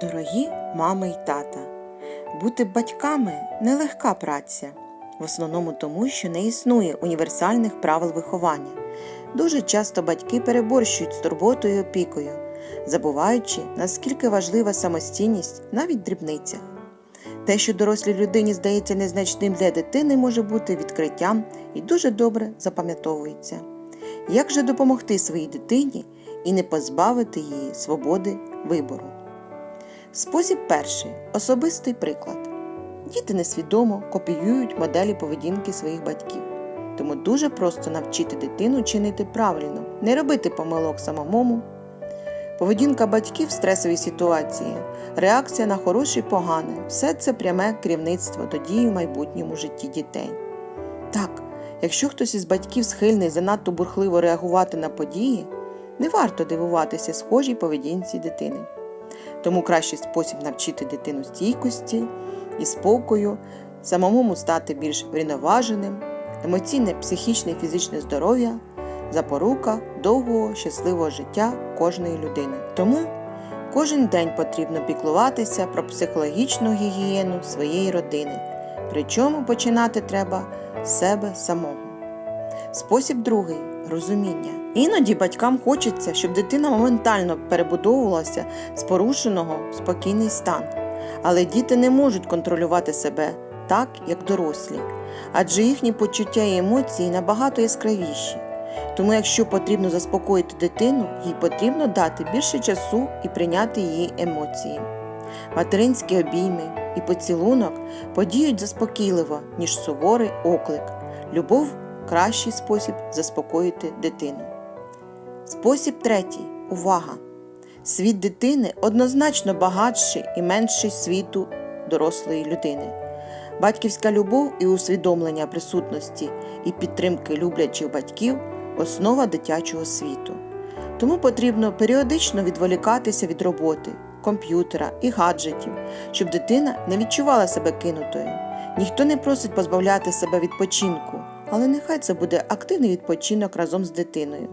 Дорогі мами й тата, бути батьками нелегка праця, в основному тому, що не існує універсальних правил виховання. Дуже часто батьки переборщують з турботою і опікою, забуваючи, наскільки важлива самостійність навіть в дрібницях. Те, що дорослій людині здається незначним для дитини, може бути відкриттям і дуже добре запам'ятовується. Як же допомогти своїй дитині і не позбавити її свободи вибору? Спосіб перший особистий приклад. Діти несвідомо копіюють моделі поведінки своїх батьків. Тому дуже просто навчити дитину чинити правильно, не робити помилок самому. Поведінка батьків в стресовій ситуації, реакція на хороше і погане все це пряме керівництво до дії в майбутньому житті дітей. Так, якщо хтось із батьків схильний занадто бурхливо реагувати на події, не варто дивуватися схожій поведінці дитини. Тому кращий спосіб навчити дитину стійкості і спокою, самому стати більш врівноваженим, емоційне, психічне і фізичне здоров'я запорука довгого щасливого життя кожної людини. Тому кожен день потрібно піклуватися про психологічну гігієну своєї родини, причому починати треба з себе самого. Спосіб другий розуміння. Іноді батькам хочеться, щоб дитина моментально перебудовувалася з порушеного в спокійний стан. Але діти не можуть контролювати себе так, як дорослі, адже їхні почуття і емоції набагато яскравіші. Тому, якщо потрібно заспокоїти дитину, їй потрібно дати більше часу і прийняти її емоції. Материнські обійми і поцілунок подіють заспокійливо, ніж суворий оклик. Любов кращий спосіб заспокоїти дитину. Спосіб третій увага. Світ дитини однозначно багатший і менший світу дорослої людини. Батьківська любов і усвідомлення присутності і підтримки люблячих батьків основа дитячого світу. Тому потрібно періодично відволікатися від роботи, комп'ютера і гаджетів, щоб дитина не відчувала себе кинутою. Ніхто не просить позбавляти себе відпочинку, але нехай це буде активний відпочинок разом з дитиною,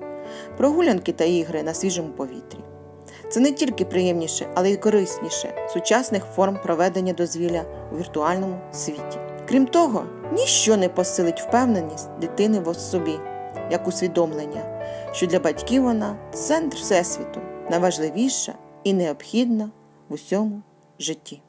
прогулянки та ігри на свіжому повітрі. Це не тільки приємніше, але й корисніше сучасних форм проведення дозвілля у віртуальному світі. Крім того, ніщо не посилить впевненість дитини в собі, як усвідомлення, що для батьків вона центр всесвіту, найважливіша і необхідна в усьому житті.